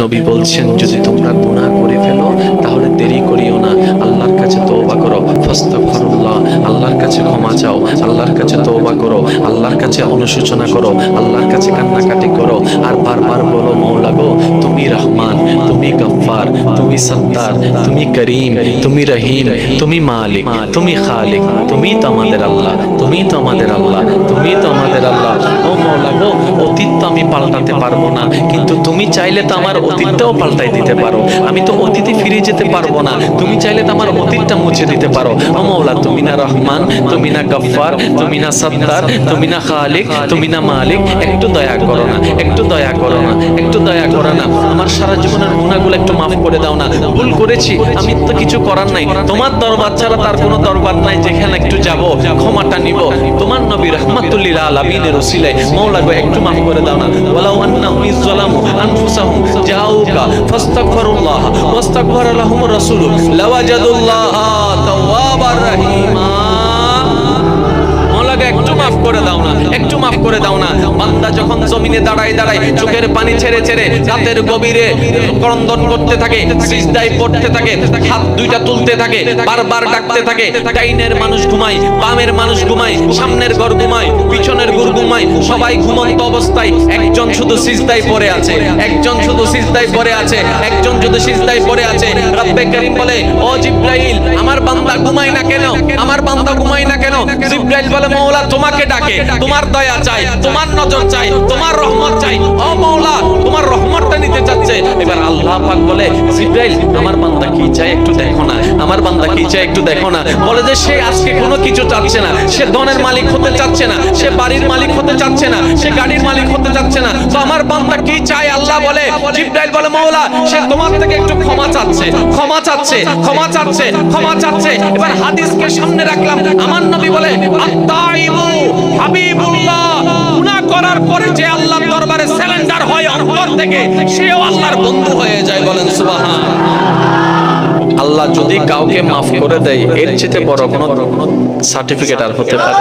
নবী বলছেন, যদি তোমরা গুনাহ করে ফেলো, তাহলে দেরি করিও না। আল্লাহর কাছে তওবা করো। ফাস্তাগফিরুল্লাহ। আল্লাহর কাছে ক্ষমা চাও। আল্লাহর কাছে তওবা করো। আল্লাহর কাছে অনুশোচনা করো। আল্লাহর কাছে কান্নাকাটি করো। আর বারবার বলো, মৌলা গো, তুমি রহমান, তুমি গফফার, তুমি সত্তার তুমি করিম, তুমি রহিম, তুমি মালিক, তুমি খালিক, তুমি তো আমাদের আল্লাহ, তুমি তো আমাদের আল্লাহ, তুমি তো আমাদের আল্লাহ। ও মৌলা গো, অতীত তো আমি পাল্টাতে পারব না। কিন্তু তুমি চাইলে তো আমার অতীতটাও পাল্টাই দিতে পারো। আমি তো অতীতে ফিরে যেতে পারব না। তুমি চাইলে তো আমার অতীতটা মুছে দিতে পারো। ও মৌলা, তুমি না রহমান, তুমি না গফফার, তুমি না সত্তার তুমি না খালিক, তুমি না মালিক। একটু দয়া করো না, একটু দয়া করো না, একটু দয়া করো না। আমার সারা জীবনের গুণাগুলো একটু মাফ করে দাও না। ভুল করেছি, আমি তো কিছু করার নাই। তোমার দরবার ছাড়া তার কোনো দরবার নাই, যেখানে একটু যাব, ক্ষমাটা নিব। তোমার নবী রহমাতুল্লিল আলামিনের ওসিলায়, মৌলা গো, একটু মাফ করে দাও না। ওয়ালাউ আন্নাহুম ইযলামু আনফুসাহুম জাউকা ফাস্তাগফিরুল্লাহ ওয়াস্তাগফার লাহুম রাসূল লাওয়াজাদুল্লাহ তাওয়াবার রহিমা মৌলাকে একটু মাফ করে দাও না, একটু মাফ করে দাও না। বান্দা যখন জমিনে দাঁড়ায় দাঁড়ায় চোখের পানি ছেড়ে ছেড়ে রাতের গভীরে ক্রন্দন করতে থাকে, সিজদায় পড়তে থাকে, হাত দুইটা তুলতে থাকে, বারবার ডাকতে থাকে, ডাইনের মানুষ ঘুমায়, বামের মানুষ ঘুমায়, সামনের ঘর ঘুমায়, পিছনের ঘর ঘুমায়, সবাই ঘুমন্ত অবস্থায়, একজন শুধু সিজদায় পড়ে আছে, একজন শুধু সিজদায় পড়ে আছে, একজন শুধু সিজদায় পড়ে আছে, রব্বে করিম বলে, ও জিব্রাইল, আমার বান্দা ঘুমায় না কেন? আমার বান্দা ঘুমায় না কেন? জিব্রাইল বলে, মৌলা, তোমাকে ডাকে তোমার দয়া চাই তোমার নজর চাই তোমার রহমত চাই। ও মৌলা তোমার রহমতটা নিতে চাচ্ছে। এবার আল্লাহ পাক বলে জিব্রাইল আমার বান্দা কি চাই একটু দেখো না। আমার বান্দা কি চাই একটু দেখো না। বলে যে সে আজকে কোনো কিছু চাচ্ছে না। সে ধনের মালিক হতে চাচ্ছে না। সে বাড়ির মালিক হতে চাচ্ছে না। সে গাড়ির মালিক হতে চাচ্ছে না। তো আমার বান্দা কি চাই আল্লাহ বলে জিব্রাইল বলে মৌলা সে তোমার থেকে একটু ক্ষমা চাচ্ছে ক্ষমা চাচ্ছে ক্ষমা চাচ্ছে ক্ষমা চাচ্ছে। এবার হাদিসকে সামনে রাখলাম। আমার নবী বলে আত্তাইবু হাবিবুল্লাহ, গুনাহ করার পরে যে আল্লাহর দরবারে হয় অন্তর থেকে, সেও আল্লাহর বন্ধু হয়ে যায় বলেন সুবহান। আল্লাহ যদি কাউকে মাফ করে দেয়, এর চেয়ে বড় কোনো সার্টিফিকেট আর হতে পারে।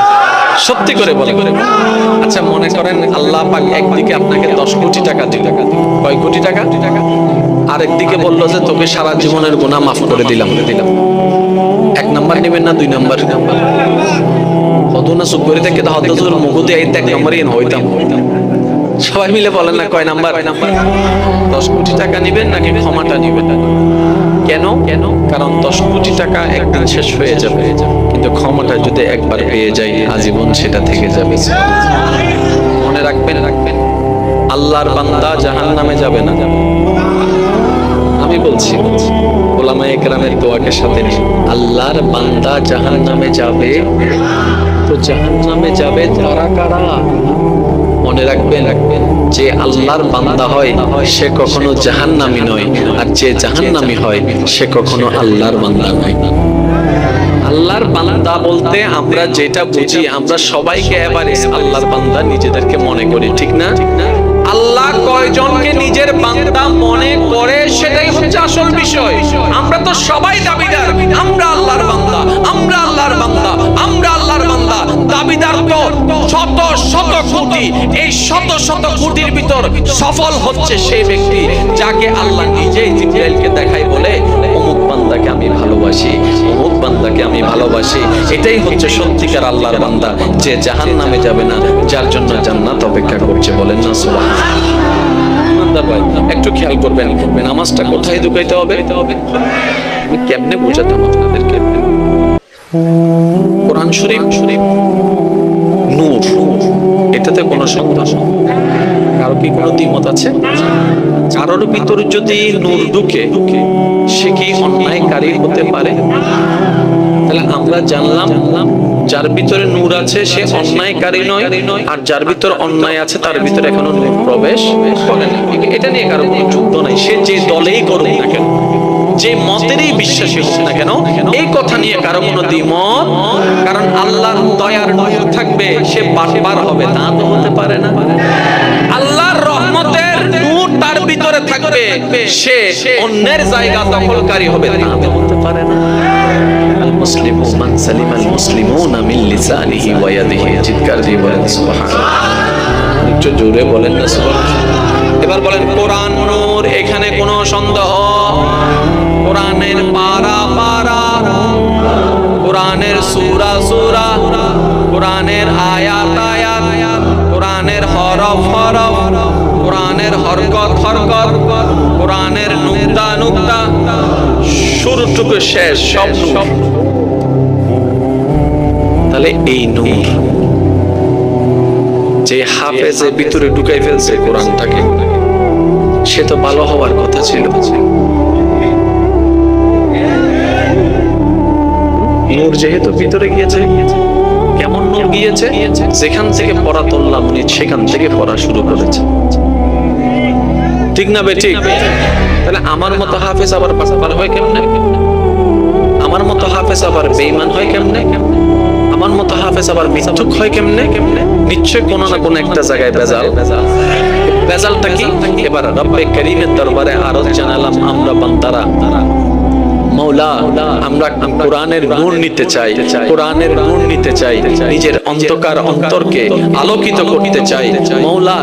সত্যি করে বলে আচ্ছা মনে করেন আল্লাহ পাক একদিকে আপনাকে দশ কোটি টাকা দিল। কয় কোটি টাকা? আরেকদিকে বলল যে, তোকে সারা জীবনের গুনাহ মাফ করে দিলাম। দিলাম এক নাম্বার নেবেন না, দুই নাম্বার? কত না চুপ করে থেকে জোর মুকুতি আইতে এক নম্বরই হইতাম। সবাই মিলে বলেন না, কয় নাম্বার? দশ কোটি টাকা নিবেন নাকি ক্ষমাটা নিবেন? কেন? কেন কারণ দশ কোটি টাকা একদিন শেষ হয়ে যাবে। কিন্তু ক্ষমাটা যদি একবার পেয়ে যাই, আজীবন সেটা থেকে যাবে। মনে রাখবেন রাখবেন আল্লাহর বান্দা জাহান নামে যাবে না। আমি বলছি ওলামা একরামের দোয়াকে সাথে আল্লাহর বান্দা জাহান নামে যাবে। জাহান নামে যাবে তারা কারা? মনে রাখবেন রাখবেন যে আল্লাহর বান্দা হয়, সে কখনো জাহান্নামী নয়, আর যে জাহান্নামী হয়, সে কখনো আল্লাহর বান্দা নয়। আল্লাহর বান্দা বলতে আমরা যেটা বুঝি, আমরা সবাইকে এবার আল্লাহর বান্দা নিজেদেরকে মনে করি, ঠিক না? আল্লাহ কয়জনকে নিজের বান্দা মনে করে, সেটাই হচ্ছে আসল বিষয়। আমরা তো সবাই দাবিদার, আমরা আল্লাহর বান্দা, আমরা আল্লাহর বান্দা, আমরা আল্লাহর বান্দা। দাবিদার তো শত শত কোটি। এই শত শত কোটির ভিতর সফল হচ্ছে সেই ব্যক্তি যাকে আল্লাহ নিজেই জিব্রাইলকে দেখাই বলে, অমুক বান্দাকে আমি ভালোবাসি, অমুক বান্দাকে আমি ভালোবাসি। এটাই হচ্ছে সত্যিকার আল্লাহর বান্দা। যে জাহান নামে যাবে না, যার জন্য জান্নাত অপেক্ষা করছে বলেন না সুবহান একটু খেয়াল করবেন, নামাজটা কোথায় ঢুকাইতে হবে? কেমনে বোঝাতাম আপনাদেরকে? কোরআন শরীফ শরীফ নূর, এটাতে কোনো সন্দেহ কারও কি কোনো দ্বিমত আছে? কারোর ভিতর যদি নূর ঢুকে, সে কি অন্যায়কারী হতে পারে? তাহলে আমরা জানলাম, যার ভিতরে নূর আছে, সে অন্যায়কারী নয়, আর যার ভিতর অন্যায় আছে, তার ভিতরে এখনও প্রবেশ করে না। এটা নিয়ে কারও কোনো যুদ্ধ নাই। সে যে দলেই করুক না কেন যে মতেরই বিশ্বাসী হোক না কেন এই কথা নিয়ে কারও কোনো দ্বিমত কারণ আল্লাহর দয়ার নূর থাকবে সে বারবার হবে তা তো হতে পারে না। আল্লাহর রহমতের নূর তার ভিতরে থাকবে সে অন্যের জায়গা দখলকারী হবে তা তো হতে পারে না। মুসলিম মান সালিম আল মুসলিমুনা মিন লিসানিহি ওয়া ইয়াদিহি চিৎকার দিয়ে বলেন সুবহানাল্লাহ। জোরে বলেন না সুবহানাল্লাহ। এবার বলেন কোরআন নূর এখানে কোনো সন্দেহ? কোরআনের পারা পারা। কোরআনের সুরা সুরা। কোরআনের আয়াত আয়াত। কোরআনের হরফ হরফ। কোরআনের হরকত হরকত। কোরআনের নুক্তা নুক্তা। শুরুটুকু শেষ, সব তাহলে এই নূর যে হাফেজে ভিতরে ঢুকাই ফেলছে কোরআনটাকে সে তো ভালো হওয়ার কথা ছিল। নূর যেহেতু ভিতরে গিয়েছে, কেমন নূর গিয়েছে? যেখান থেকে পড়া তুললাম সেখান থেকে পড়া শুরু করেছে। ঠিক না বে, ঠিক? তাহলে আমার মতো হাফেজ আবার পার হয় কেমনে? আমার মতো হাফেজ আবার বেঈমান হয় কেমনে? আমার মতো হাফেজ আবার মিথ্যুক হয় কেমনে? কেমনে নিশ্চয় কোনো না কোনো একটা জায়গায় বেজাল। বেজালটা কি? এবার রব্বে করিমের দরবারে আরও জানালাম, আমরা বান্দারা। মৌলা, আমরা কোরআনের নূর নিতে চাই, কোরআনের নূর নিতে চাই, নিজের অন্ধকার অন্তরকে আলোকিত করতে চাই। মৌলা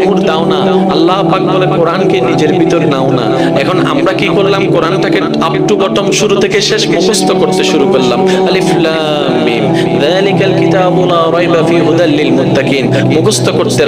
নূর দাও না। আল্লাহ পাক বলে, কোরআনকে নিজের ভিতর নাও না। এখন আমরা কি করলাম? কোরআনটাকে আপ টু বটম শুরু থেকে শেষ মুখস্থ করতে শুরু করলাম। আলিফ, লাম, মিম। যালিকাল কিতাবু লা রাইবা ফি হুদাল লিল মুত্তাকিন। করতে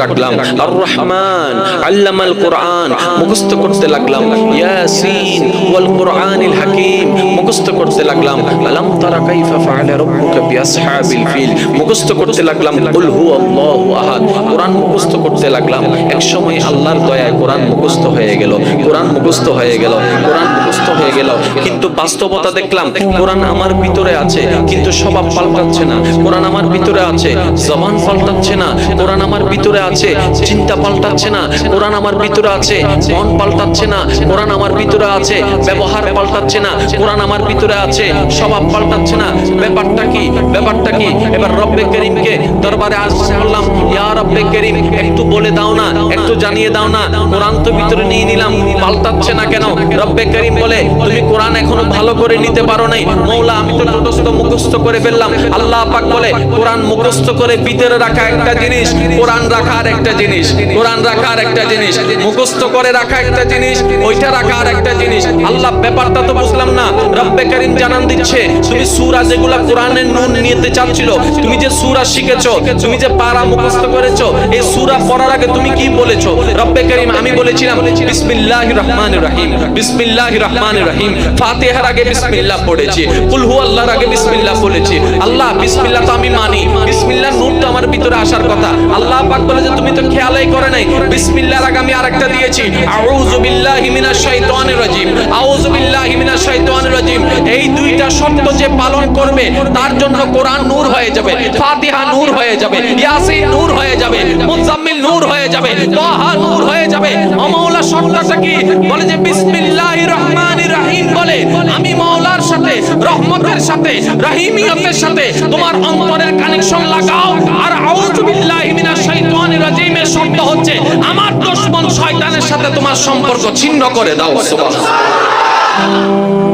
আর রহমান আল্লামাল কোরআন। মুখস্থ করতে লাগলাম। ইয়াসিন ওয়াল কোরআনিল হাকিম। মুখস্থ করতে লাগলাম, আলাম তারা কাইফা ফাআলা রাব্বুকা বিআসহাবিল ফিল? মুখস্থ করতে লাগলাম, কুল হুয়াল্লাহু আহাদ। কোরআন মুখস্থ করতে লাগলাম, এক সময় আল্লাহর দয়ায় কোরআন মুখস্থ হয়ে গেল, কোরআন মুখস্থ হয়ে গেল, কোরআন মুখস্থ হয়ে গেল। কিন্তু বাস্তবতা দেখলাম, কোরআন আমার ভিতরে আছে, কিন্তু স্বভাব পাল্টাচ্ছে না। কোরআন আমার ভিতরে আছে, জবান পাল্টাচ্ছে না। কোরআন আমার ভিতরে আছে, চিন্তা পাল্টাচ্ছে না। কোরআন আমার ভিতরে আছে, মন পাল্টাচ্ছে না। কোরআন আমার ভিতরে আছে, ব্যবহার পাল্টাচ্ছে না। কোরআন আমার ভিতরে আছে, স্বভাব পাল্টাচ্ছে না। ব্যাপারটা কি? ব্যাপারটা কি? এবার রব্বে করিমকে দরবারে আসছে, বললাম, ইয়া রব্বে করিম, একটু বলে দাও না, একটু জানিয়ে দাও না, কোরআন তো ভিতরে নিয়ে নিলাম, পাল্টাচ্ছে না কেন? রব্বে করিম বলে, তুমি কোরআন এখনও ভালো করে নিতে পারো নাই। মৌলা, আমি তো মুখস্থ মুখস্থ করে ফেললাম। আল্লাহ পাক বলে, কোরআন মুখস্থ করে ভিতরে রাখা একটা জিনিস, কোরআন রাখার একটা জিনিস, কোরআন রাখার একটা জিনিস, মুখস্থ করে রাখা একটা জিনিস, ওইটা রাখার একটা জিনিস। আল্লাহ, ব্যাপারটা তো বুঝলাম না। রব্বে করিম জানান দিচ্ছে, তুমি সূরা যেগুলা কোরআনের নুন নিতে চাচ্ছিল, তুমি যে সূরা শিখেছো, তুমি যে পারা মুখস্থ করেছ, এই সূরা পড়ার আগে তুমি কি বলেছ? রব্বে করিম, আমি বলেছিলাম, বিসমিল্লাহির রহমানির রহিম, বিসমিল্লাহির রহমানির রহিম। ফাতিহার আগে বিসমিল্লাহ পড়েছি, কুল হু আল্লাহর আগে বিসমিল্লাহ বলেছি আল্লাহ, বিসমিল্লাহ তো আমি মানি, বিসমিল্লাহ নূর তো আমার ভিতরে আসার কথা। আল্লাহ পাক বলে যে তুমি তো খেয়ালই করে নাই, বিসমিল্লাহর আগে আমি আরেকটা দিয়েছি। আউযু বিল্লাহি মিনাশ শাইতানির রাজিম আউযু বিল্লাহি মিনাশ শাইতানির রাজিম এই দুইটা শর্ত যে পালন করবে, তার জন্য কোরআন নূর হয়ে যাবে, ফাতিহা নূর হয়ে যাবে, ইয়াসিন নূর হয়ে যাবে মুজাম্মিল নূর হয়ে যাবে, তাহা নূর হয়ে যাবে। মাওলা শর্তটা কি? বলে যে, বিসমিল্লাহির রহমানির রহিম বলে, আমি মাওলার সাথে, রহমতের সাথে, রহিমিয়তের সাথে তোমার অন্তরের কানেকশন লাগাও। আর আউযু বিল্লাহি মিনাশ শাইতানির রাজিমের শর্ত হচ্ছে, আমার দুশমন শয়তানের সাথে তোমার সম্পর্ক ছিন্ন করে দাও, সুবহানাল্লাহ।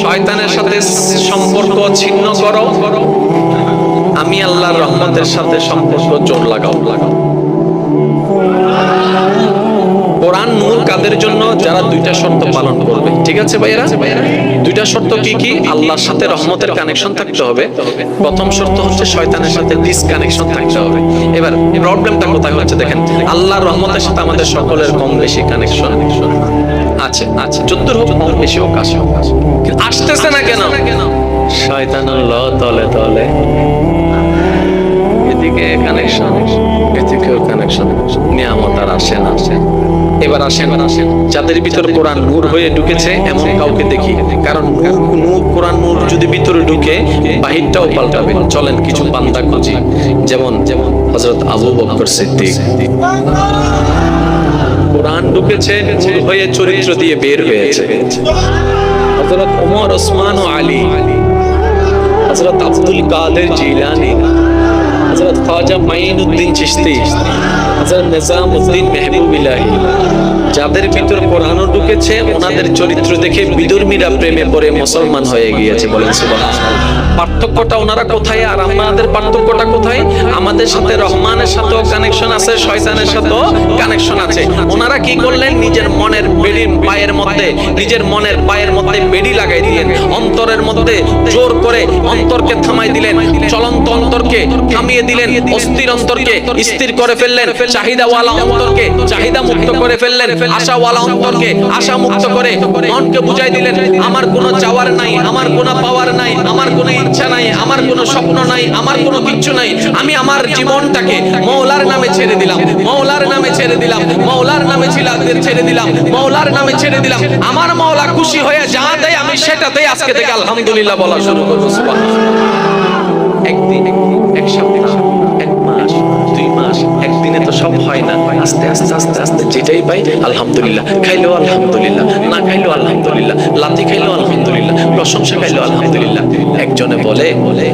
শয়তানের সাথে সম্পর্ক ছিন্ন করো। আমি আল্লাহর রহমতের সাথে সম্পর্ক জোর লাগাও। লাগাও যারা দুইটা শর্ত পালন করবে, ঠিক আছে ভাইয়েরা? দুইটা শর্ত কি কি? আল্লাহর সাথে রহমতের কানেকশন থাকতে হবে। প্রথম শর্ত হচ্ছে শয়তানের সাথে ডিসকানেকশন থাকতে হবে। এবার প্রবলেমটা কোথায় হচ্ছে দেখেন? আল্লাহর রহমতের সাথে আমাদের সকলের কম বেশি কানেকশন আছে আছে। যদ্দূর হোক কম বেশি হোক, আসে। হোক আসতেছে না কেন? শয়তানুল্লাহ তলে তলে। এদিকে কানেকশন এদিকেও কানেকশন নিয়ামত আর আসে না, আসে এবার আসেন। যাদের ভিতর কোরআন নূর হয়ে ঢুকেছে এমন কাউকে দেখি। কারণ নূর নূর, কোরআন নূর যদি ভিতরে ঢুকে, বাহিরটাও পাল্টাবে। চলেন কিছু বান্দা খুঁজি। যেমন যেমন, হযরত আবু বকর সিদ্দিক। কোরআন ঢুকেছে, নূর হয়ে চরিত্র দিয়ে বের হয়েছে। হযরত ওমর, ওসমান ও আলী। হযরত আব্দুল কাদের জিলানী। হযরত খাজা মাইনুদ্দিন চিশতি। হাজার নিজামউদ্দিন মেহবুবিলাহি যাদের ভিতর কোরআন ঢুকেছে, ওনাদের চরিত্র দেখে বিদুর্মীরা প্রেমে পড়ে মুসলমান হয়ে গিয়েছে বলেন পার্থক্যটা ওনারা কোথায় আর আমাদের পার্থক্যটা কোথায়? আমাদের সাথে রহমানের সাথেও কানেকশন আছে, শয়তানের সাথেও কানেকশন আছে। ওনারা কি করলেন? নিজের মনের বেড়ির পায়ের মধ্যে, নিজের মনের পায়ের মধ্যে বেড়ি লাগাই দিলেন। অন্তরের মধ্যে জোর করে অন্তরকে থামাই দিলেন। চলন্ত অন্তরকে থামিয়ে দিলেন। অস্থির অন্তরকে স্থির করে ফেললেন। চাহিদাওয়ালা অন্তরকে চাহিদা মুক্ত করে ফেললেন, আশাওয়ালা অন্তরকে আশা মুক্ত করে মনকে বুঝাই দিলেন, আমার কোনো চাওয়ার নাই, আমার কোনো পাওয়ার নাই, আমার কোনো ইচ্ছা নাই, আমার কোনো স্বপ্ন নাই, আমার কোনো কিচ্ছু নাই। আমি আমার জীবনটাকে মৌলার নামে ছেড়ে দিলাম, মৌলার নামে ছেড়ে দিলাম, মৌলার নামে ছেড়ে দিলাম, মৌলার নামে ছেড়ে দিলাম। আমার মৌলা খুশি হয়ে যা দেয়, আমি সেটাতেই আজকে থেকে আলহামদুলিল্লাহ বলা শুরু করব, সুবহানাল্লাহ। একদিন। একদিনে তো সব হয় না। আস্তে আস্তে আস্তে আস্তে যেটাই পাই, আলহামদুলিল্লাহ। খাইলো আলহামদুলিল্লাহ, না খাইলো আলহামদুলিল্লাহ, লাথি খাইলো আলহামদুলিল্লাহ, প্রশংসা খাইলো আলহামদুলিল্লাহ। একজনে বলে বলে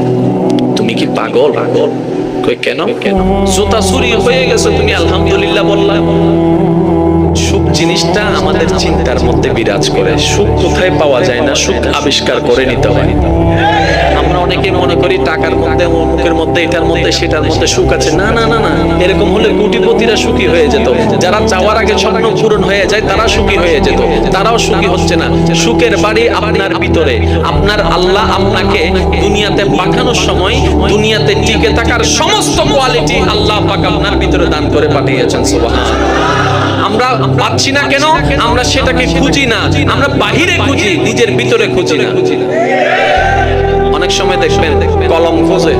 তুমি কি পাগল? পাগল কই, কেন? কেন? জুতা চুরি হয়ে গেছে, তুমি আলহামদুলিল্লাহ বললা। সুখ জিনিসটা আমাদের চিন্তার মধ্যে বিরাজ করে। সুখ কোথায় পাওয়া যায় না, সুখ আবিষ্কার করে নিতে হয়। আমরা অনেকে মনে করি টাকার মধ্যে, অমুকের মধ্যে, এটার মধ্যে, সেটার মধ্যে সুখ আছে। না না না না। এরকম হলে কোটিপতিরা সুখী হয়ে যেত। যারা চাওয়ার আগে স্বপ্ন পূরণ হয়ে যায়, তারা সুখী হয়ে যেত। তারাও সুখী হচ্ছে না। সুখের বাড়ি আপনার ভিতরে। আপনার আল্লাহ আপনাকে দুনিয়াতে পাঠানোর সময়, দুনিয়াতে টিকে থাকার সমস্ত কোয়ালিটি আল্লাহ পাক আপনার ভিতরে দান করে পাঠিয়েছেন, সুবহানাল্লাহ। আমরা পাচ্ছি না কেন? আমরা সেটাকে খুঁজি না। আমরা বাহিরে খুঁজি, নিজের ভিতরে খুঁজি না। অনেক সময় দেখবেন, কলম খোঁজে।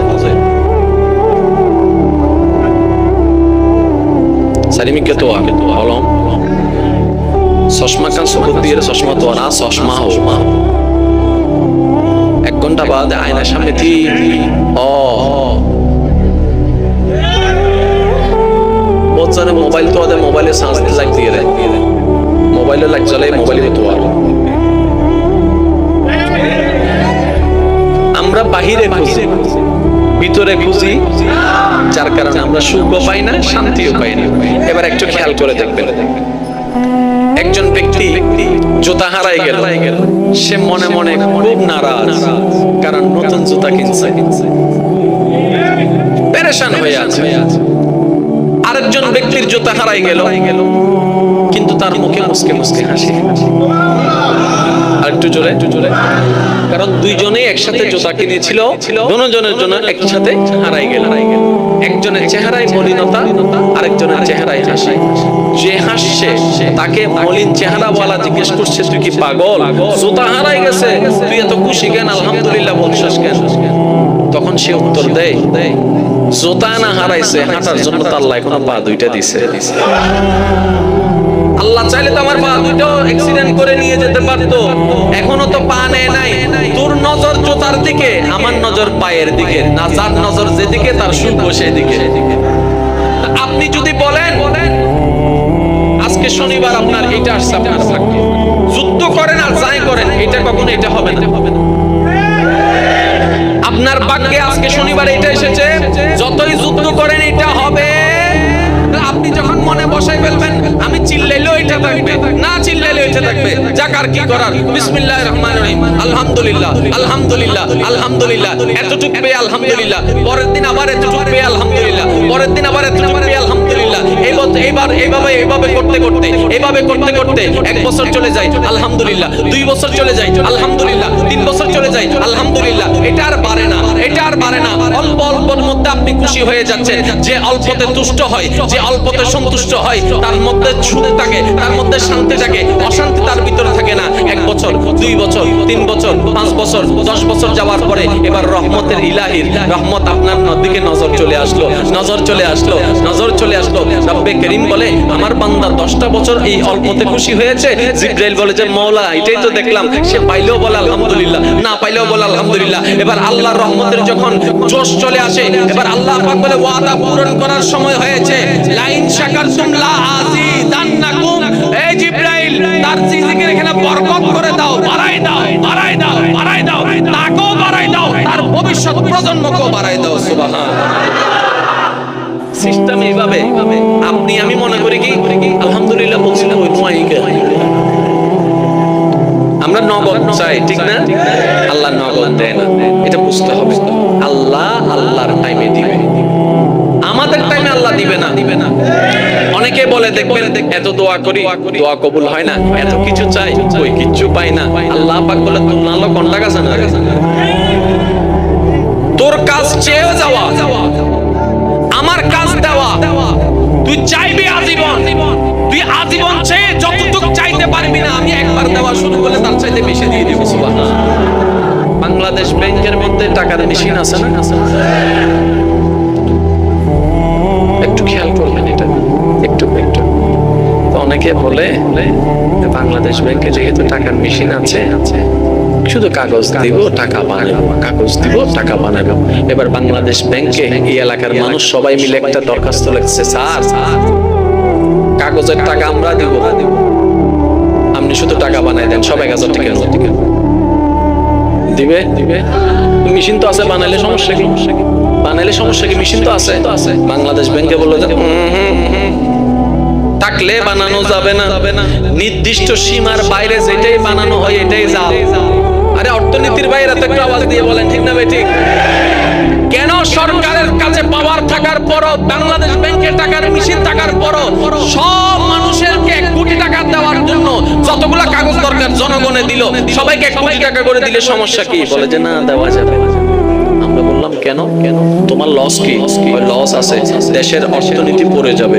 সালিমিকে তো কলম? চশমা চশমা তো না, চশমা হো এক ঘণ্টা বাদ আয়নার সামনে వచ్చాను మొబైల్తో అదే మొబైల్ సంస్థ లైక్ తీయలే ಮೊಬೈಲ್ ಲೈಕ್ ಚಲೇ ಮೊಬೈಲ್ ತೋয়া আমরা বাহিরে খুঁজি, ভিতরে খুঁজি, যার কারণে আমরা সুখও পাই না, শান্তিও পাই না। এবার একটু খেয়াল করে দেখবেন। একজন ব্যক্তি জুতা হারাই গেল। সে মনে মনে খুব নারাজ, কারণ নতুন জুতা কিনছে। পেরেশান হয়ে আছে। আরেকজন ব্যক্তির জুতা হারাই গেল। কিন্তু তার মুখে মুসকে মুসকে হাসি। আর একটু জোরে একটু জোরে। কারণ দুইজনেই একসাথে জুতা কিনেছিল দুজনের জন্য একসাথে হারাই গেল। একজনের চেহারায় মলিনতা আরেকজনের চেহারায় হাসি। যে হাসছে তাকে মলিন চেহারাওয়ালা জিজ্ঞেস করছে তুই কি পাগল? জুতা হারাই গেছে। তুই এত খুশি কেন? আলহামদুলিল্লাহ বলছিস কেন? তখন সে উত্তর দেয় জোতা না হারাইছে হাঁটার জন্য তো আল্লাহ এখনও পা দুইটা দিছে। আল্লাহ চাইলে তো আমার পা দুটো অ্যাক্সিডেন্ট করে নিয়ে যেতে পারতো। এখনও তো পা নেয় নাই। তোর নজর জোতার দিকে, আমার নজর পায়ের দিকে। না, যার নজর যেদিকে, তার শুভ সেদিকে আপনি যদি বলেন, আজকে শনিবার আপনার এটা আসছে, আপনার ভাগ্যে যুদ্ধ করেন আর যাই করেন, এটা কখনো এটা হবে না হবে না। আপনার ভাগ্যে আজকে শনিবার এটা এসেছে, যতই যুদ্ধ করেন, এটা হবে। আপনি যখন মনে বসাই ফেলবেন, আমি চিল্লাইলেও এটা থাকবে। না চিল্লাইলেও এটা থাকবে। যাক আর কি করার। বিসমিল্লাহির রহমানির রহিম। আলহামদুলিল্লাহ আলহামদুলিল্লাহ আলহামদুলিল্লাহ। এতটুক পেয়ে আলহামদুলিল্লাহ। পরের দিন আবার এতটুক পেয়ে আলহামদুলিল্লাহ। পরের দিন আবার এতটুক এইবার এইভাবে এইভাবে করতে করতে, এইভাবে করতে করতে এক বছর চলে যায়, আলহামদুলিল্লাহ। দুই বছর চলে যায়, আলহামদুলিল্লাহ। তিন বছর চলে যায়, আলহামদুলিল্লাহ। এটা আর বাড়ে না, এটা আর বাড়ে না। অল্প অল্পর মধ্যে আপনি খুশি হয়ে যাচ্ছেন যে অল্পতে তুষ্ট হয়, যে অল্পতে সন্তুষ্ট হয়, তার মধ্যে সুখ থাকে, তার মধ্যে শান্তি থাকে। অশান্তি তার ভিতরে থাকে না। এক বছর, দুই বছর, তিন বছর, পাঁচ বছর, দশ বছর যাওয়ার পরে এবার রহমতের ইলাহির রহমত আপনার দিকে নজর চলে আসলো, নজর চলে আসলো, নজর চলে আসলো। রব্বে করিম বলে, আমার বান্দা দশটা বছর এই অল্পতে খুশি হয়েছে। জিব্রাইল বলে যে মৌলা এটাই তো দেখলাম। সে পাইলেও বলে, আলহামদুলিল্লাহ। না পাইলেও বলে, আলহামদুলিল্লাহ। এবার আল্লাহর রহমতের যখন জোশ চলে আসে, এবার আল্লাহ পাক বলে, ওয়াদা পূরণ করার সময় হয়েছে। লাইন শাকার শাকারতুম লা আযীদান্নাকুম এই জিব্রাইল, তার রিজিকের এখানে বরকত করে দাও, বাড়াই দাও বাড়াই দাও বাড়াই দাও, তাকেও বাড়াই দাও, তার ভবিষ্যৎ প্রজন্মকেও বাড়াই দাও, সুবহানাল্লাহ। সিস্টেম এইভাবে। আপনি, আমি মনে করি কি, আলহামদুলিল্লাহ বলছিলাম ওই আমরা নগদ চাই, ঠিক না? আল্লাহ নগদ দেয় না। এটা বুঝতে হবে। আল্লাহ আল্লাহর টাইমে দিবে। আমাদের টাইমে আল্লাহ দিবে না। দিবে না অনেকে বলে, দেখবেন, এত দোয়া করি, দোয়া কবুল হয় না। এত কিছু চাই, ওই কিচ্ছু পাই না। আল্লাহ পাক বলে, তোর নালো কোনটা কাছে তোর কাজ চেয়েও যাওয়া। কাজ দেওয়া। তুই চাইবি আজীবন। তুই আজীবন চেয়ে যতটুকু চাইতে পারবি না, আমি একবার দেওয়া শুরু করলে তার চাইতে বেশি দিয়ে দিব বাংলাদেশ ব্যাংকের মধ্যে টাকার মেশিন আছে না? একটু খেয়াল করবেন এটা। একটু একটু। অনেকে বলে বাংলাদেশ ব্যাংকে যেহেতু টাকার মেশিন আছে শুধু কাগজ দিব, টাকা বানাবো কাগজ দিব, টাকা বানাবো এবার বাংলাদেশ ব্যাংকে এই এলাকার মানুষ সবাই মিলে একটা দরখাস্ত লিখছে, স্যার, কাগজের টাকা আমরা দিব। আপনি শুধু টাকা বানাই দেন সব এক হাজার টাকা দিবে? দিবে। মেশিন তো আছে, বানাইলে সমস্যা কি? বানাইলে সমস্যা কি? মেশিন তো আছে। বাংলাদেশ ব্যাংকে বলল। থাকলে বানানো যাবে না। নির্দিষ্ট সীমার বাইরে যেটাই বানানো হয় এটাই জাল আরে অর্থনীতির বাইরে তো একটু আওয়াজ দিয়ে বলেন, ঠিক না ভাই, ঠিক? কেন সরকারের কাছে পাওয়ার থাকার পরও, বাংলাদেশ ব্যাংকের টাকার মেশিন থাকার পরও সব মানুষেরকে এক কোটি টাকা দেওয়ার জন্য যতগুলা কাগজ দরকার জনগণে দিল, সবাইকে এক কোটি টাকা করে দিলে সমস্যা কি? বলে যে না, দেওয়া যাবে। আমরা বললাম, কেন? কেন তোমার লস কি? লস আছে। দেশের অর্থনীতি পড়ে যাবে।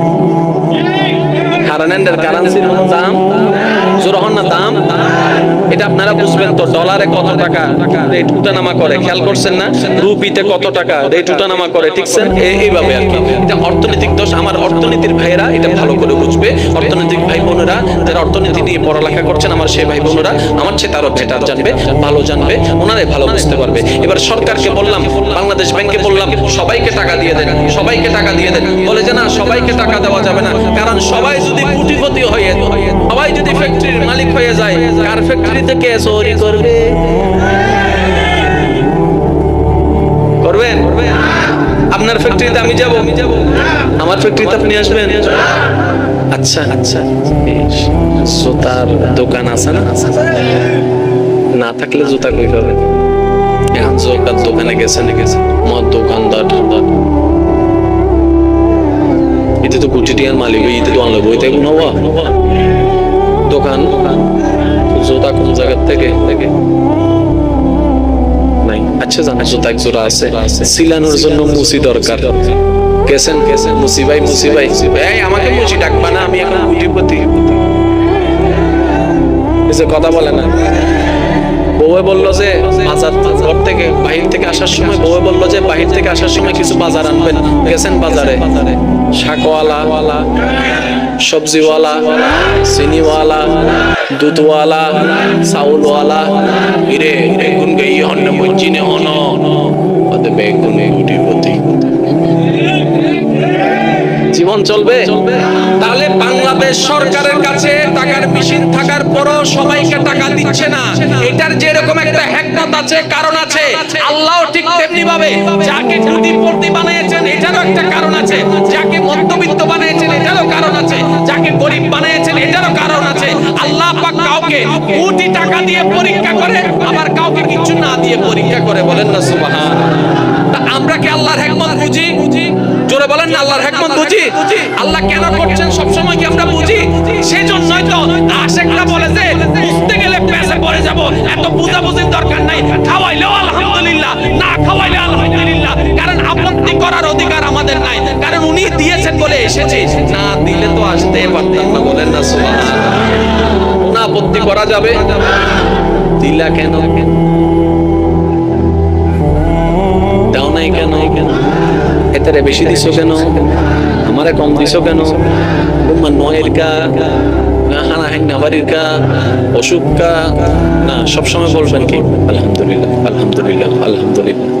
হারানেন্ডের কারেন্সির দাম জোরহন দাম। এটা আপনারা বুঝবেন তো ডলারে কত টাকা রেট উঠানামা করে, খেয়াল করছেন না? রুপিতে কত টাকা রেট উঠানামা করে ঠিকছেন এই- এইভাবে আর কি। এটা অর্থনৈতিক দোষ, আমার অর্থনীতির ভাইয়েরা এটা ভালো করে বুঝবে। অর্থনৈতিক ভাই বোনেরা, যারা অর্থনীতি নিয়ে পড়ালেখা করছেন, আমার সেই ভাই বোনেরা, আমার চেয়ে তারও বেটার জানবে, ভালো জানবে, ওনারাই ভালো বুঝতে পারবে। এবার সরকারকে বললাম, বাংলাদেশ ব্যাংকে বললাম, সবাইকে টাকা দিয়ে দেন, সবাইকে টাকা দিয়ে দেন। বলে যে না, সবাইকে টাকা দেওয়া যাবে না, কারণ সবাই যদি কোটিপতি হয়ে সবাই যদি ফ্যাক্টরির মালিক হয়ে যায়, কার ফ্যাক্টরি থেকে চুরি করবে? করবেন? আপনার ফ্যাক্টরিতে আমি যাব? আমার ফ্যাক্টরিতে আপনি আসবেন? আচ্ছা আচ্ছা। জুতার দোকান আছে না? না থাকলে জুতা কই পাবেন? এখন জুতার দোকানে গেছেন? গেছে মদ দোকানদার। এতে তো কোটি টিয়ার মালিক এতে তো আনলো, বইতে নবা দোকান জুতা কোন জায়গার থেকে? থেকে নাই। আচ্ছা জানা, জুতা এক জোড়া আছে। সিলানোর জন্য মুসি দরকার। কেসেন কেসেন মুসি ভাই মুসি ভাই। এই, আমাকে মুসি ডাকবা না, আমি এখন যে কথা বলে না। বউয়ে বলল যে বাজার ঘর থেকে বাহির থেকে আসার সময় বউয়ে বলল যে বাহির থেকে আসার সময় কিছু বাজার আনবেন। গেছেন বাজারে? শাকওয়ালা, সবজিওয়ালা, চিনিওয়ালা, দুধওয়ালা, চাউলওয়ালা। ইরে বেগুন গাই হন। মজ্জিনে অত বেগুন কোটিপতি জীবন চলবে? তাহলে বাংলাদেশ সরকারের কাছে টাকার মেশিন থাকার পরও সবাইকে টাকা দিচ্ছে না। এটার যেরকম একটা হ্যাকমত আছে, কারণ আছে। আল্লাহ ঠিক তেমনি ভাবে যাকে কোটিপতি বানিয়েছেন, এটারও একটা কারণ আছে। যাকে মধ্যবিত্ত বানিয়েছেন, এটারও কারণ আছে। যাকে গরিব বানিয়েছেন, এটারও কারণ আছে। আল্লাহ পাক কাউকে কোটি টাকা দিয়ে পরীক্ষা করে, আবার কাউকে কিছু না দিয়ে পরীক্ষা করে। বলেন না, সুবহান। আমরা কি আল্লাহর হেকমত বুঝি? জোরে বলেন না, আল্লাহর বুঝি? আল্লাহ কেন করছেন? সব সময় কি আমরা বুঝি? সেজন্যই তো আশেকরা বলে যে, বুঝতে গেলে পেছে পড়ে যাব। এত বুঝাবুঝির দরকার নাই। খাওয়াইলেও আলহামদুলিল্লাহ, না খাওয়াইলে আলহামদুলিল্লাহ। কারণ আপত্তি করার অধিকার আমাদের নাই। কারণ উনি দিয়েছেন বলে এসেছি। না দিলে তো আসতে পারতাম না বলেন না, সুবহানাল্লাহ। না আপত্তি করা যাবে? দিলা কেন? দাও নাই কেন? এটারে বেশি দিছো কেন? আমারে কম দিছো কেন? তোমার নয়ের কা হানা হাঙ্গা বাড়ির কা অসুখ কা, না, সবসময় বলবেন কি? আলহামদুলিল্লাহ আলহামদুলিল্লাহ আলহামদুলিল্লাহ।